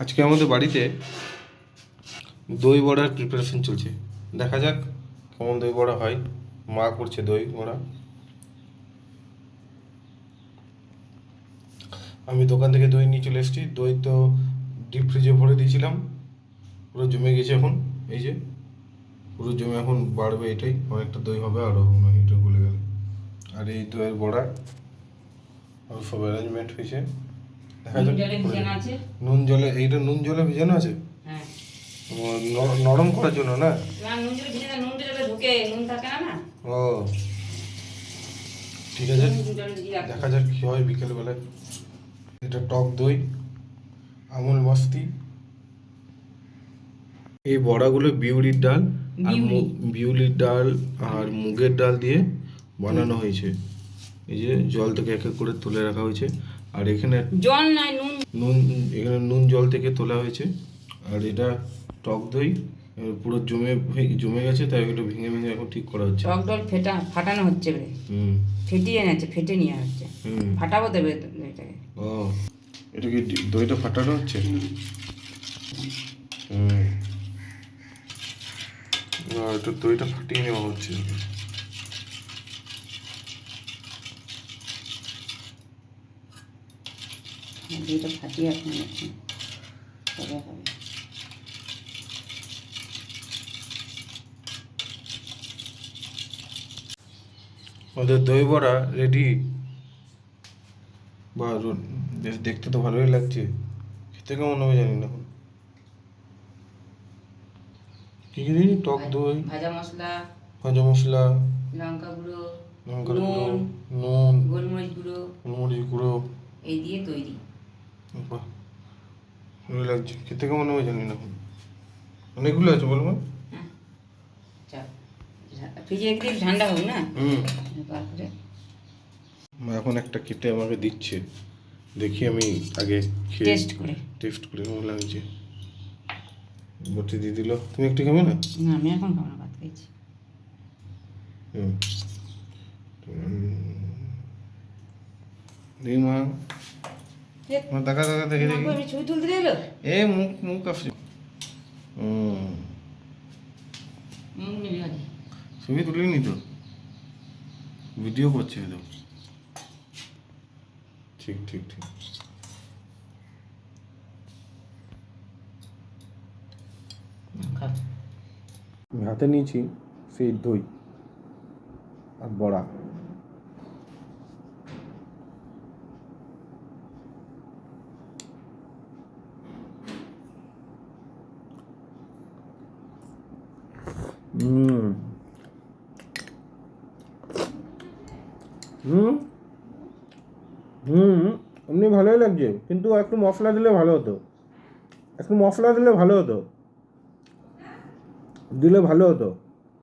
আজকে আমাদের বাড়িতে দই বড়ার প্রিপারেশন চলছে। দেখা যাক কেমন দই বড়া হয়। মা করছে দই বড়া। আমি দোকান থেকে দই নিয়ে চলে এসেছি। দই তো ডিপ ফ্রিজে ভরে দিয়েছিলাম। পুরো জমে গেছে এখন। এই যে, পুরো জমে এখন বাড়বে এটাই। অনেকটা দই হবে আরও এটা গলে গেলে। আর এই দইয়ের বড়া, আর সব অ্যারেঞ্জমেন্ট হয়েছে। দেখা নুন জলে এইটা নুন জলে ভিজানো আছে? হ্যাঁ। নরম করার জন্য না? নুন জলে ভিজে নুন জলে ঢুকে নুন থাকে না না? ও। ঠিক আছে দেখা যাক কি হয় বিকেলবেলায়। এটা টক দই আমুল মস্তি। এই বড়াগুলো বিউলির ডাল আর বিউলির ডাল আর মুগের ডাল দিয়ে বানানো হয়েছে। এই যে জল থেকে এক এক করে তুলে রাখা হয়েছে। আর এখানে জল নাই নুন। নুন এখানে নুন জল থেকে তোলা হয়েছে। আর এটা টক দই পুরো জমে জমে গেছে তাই ওটা ভেঙে ভেঙে এখন ঠিক করা হচ্ছে। টক ডল ফেটা ফাটানো হচ্ছে এবারে। হুম। ফেটিয়ে নিচ্ছে ফেটে নিয়ে হচ্ছে হুম। ফাটাবো দেবে এটাকে। ও এটা কি দইটা ফাটানো হচ্ছে? হুম। না এটা দইটা ফাটিয়ে নেওয়া হচ্ছে। দুইটা ফাটিয়ে এখন তবে হবে। ওদের দই বড়া রেডি বা বেশ দেখতে তো ভালোই লাগছে। খেতে কেমন হবে জানি না কি কি দিই টক দই ভাজা মশলা ভাজা মশলা লঙ্কা গুঁড়ো লঙ্কার গুঁড়ো নুন নুন গোলমরিচ গুঁড়ো। গোলমরিচ গুঁড়ো। এই দিয়ে তৈরি। বাহ। লাগছে। খেতে কেমন হবে জানি না। অনেকগুলো আছে বলব হ্যাঁ। ফ্রিজে ঠান্ডা হোক না? তারপরে? এখন একটা কেটে আমাকে দিচ্ছে। দেখি আমি আগে টেস্ট করে। টেস্ট করে কেমন লাগছে। বটি দিয়ে দিল। তুমি একটু খাবে না? না আমি এখন খাব না ভাত খাইছি। হুম। দিই মা। দেখা। দেখা দেখে দেখি ছবি তুলতে এলো? এ মুখ মুখ আসছে হুম। মুখ নিবি আগে ছবি তুলিনি তো। ভিডিও করছে তো ঠিক ঠিক ঠিক। হাতে নিয়েছি সেই দই আর বড়া। হুম। হুম। হুম। এমনি ভালোই লাগছে, কিন্তু একটু মশলা দিলে ভালো হতো। একটু মশলা দিলে ভালো হতো। দিলে ভালো হতো।